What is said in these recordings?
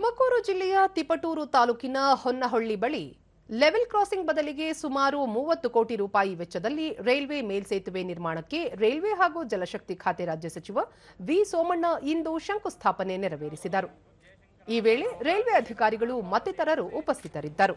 ತುಮಕೂರು ಜಿಲ್ಲೆಯ ತಿಪಟೂರು ತಾಲೂಕಿನ ಹೊನ್ನಹೊಳ್ಳಿ ಬಳಿ ಲೆವೆಲ್ ಕ್ರಾಸಿಂಗ್ ಬದಲಿಗೆ ಸುಮಾರು ಮೂವತ್ತು ಕೋಟಿ ರೂಪಾಯಿ ವೆಚ್ಚದಲ್ಲಿ ರೈಲ್ವೆ ಮೇಲ್ಸೇತುವೆ ನಿರ್ಮಾಣಕ್ಕೆ ರೈಲ್ವೆ ಹಾಗೂ ಜಲಶಕ್ತಿ ಖಾತೆ ರಾಜ್ಯ ಸಚಿವ ವಿ ಸೋಮಣ್ಣ ಇಂದು ಶಂಕುಸ್ಥಾಪನೆ ನೆರವೇರಿಸಿದರು. ಈ ವೇಳೆ ರೈಲ್ವೆ ಅಧಿಕಾರಿಗಳು ಮತ್ತಿತರರು ಉಪಸ್ಥಿತರಿದ್ದರು.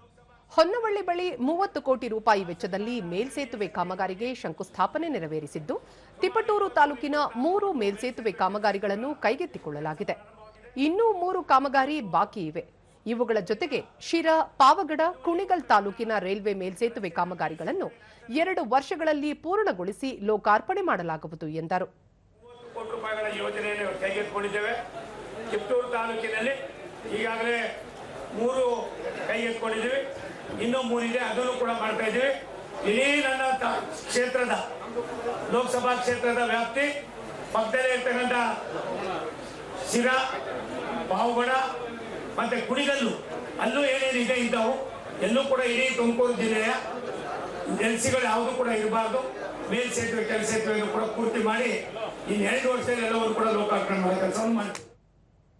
ಹೊನ್ನವಳ್ಳಿ ಬಳಿ ಮೂವತ್ತು ಕೋಟಿ ರೂಪಾಯಿ ವೆಚ್ಚದಲ್ಲಿ ಮೇಲ್ಸೇತುವೆ ಕಾಮಗಾರಿಗೆ ಶಂಕುಸ್ಥಾಪನೆ ನೆರವೇರಿಸಿದ್ದು, ತಿಪಟೂರು ತಾಲೂಕಿನ ಮೂರು ಮೇಲ್ಸೇತುವೆ ಕಾಮಗಾರಿಗಳನ್ನು ಕೈಗೆತ್ತಿಕೊಳ್ಳಲಾಗಿದೆ. ಇನ್ನೂ ಮೂರು ಕಾಮಗಾರಿ ಬಾಕಿ ಇವೆ. ಇವುಗಳ ಜೊತೆಗೆ ಶಿರಾ, ಪಾವಗಡ, ಕುಣಿಗಲ್ ತಾಲೂಕಿನ ರೈಲ್ವೆ ಮೇಲ್ಸೇತುವೆ ಕಾಮಗಾರಿಗಳನ್ನು ಎರಡು ವರ್ಷಗಳಲ್ಲಿ ಪೂರ್ಣಗೊಳಿಸಿ ಲೋಕಾರ್ಪಣೆ ಮಾಡಲಾಗುವುದು ಎಂದರು. ಈಗಾಗಲೇ ಮೂರು ಕೈಗೆತ್ತಿಕೊಂಡಿದ್ದೀವಿ. ಇನ್ನೂ ಮೂರಿದೆ, ಅದನ್ನು ಕೂಡ ಮಾಡ್ತಾ ಇದ್ದೀವಿ. ಇಡೀ ನನ್ನ ಕ್ಷೇತ್ರದ, ಲೋಕಸಭಾ ಕ್ಷೇತ್ರದ ವ್ಯಾಪ್ತಿ, ಪಕ್ಕದಲ್ಲೇ ಇರ್ತಕ್ಕಂಥ ಶಿರಾ ಪಾವಗಡ ಮತ್ತೆ ಕುಣಿಗಲ್ಲು, ಅಲ್ಲೂ ಏನೇನಿದೆ ಇದ್ದವು ಎಲ್ಲೂ ಕೂಡ ಇಡೀ ತುಮಕೂರು ಜಿಲ್ಲೆಯ ಎಲ್ಸಿಗಳು ಯಾವುದು ಕೂಡ ಇರಬಾರ್ದು. ಮೇಲ್ಸೇತುವೆ ಕೆಲಸೇತುವೆಯನ್ನು ಕೂಡ ಪೂರ್ತಿ ಮಾಡಿ ಇನ್ನು ಎರಡು ವರ್ಷದಲ್ಲಿ ಎಲ್ಲವರು ಕೂಡ ಲೋಕಾರ್ಪಣೆ ಮಾಡೋ ಕೆಲಸವನ್ನು ಮಾಡಿ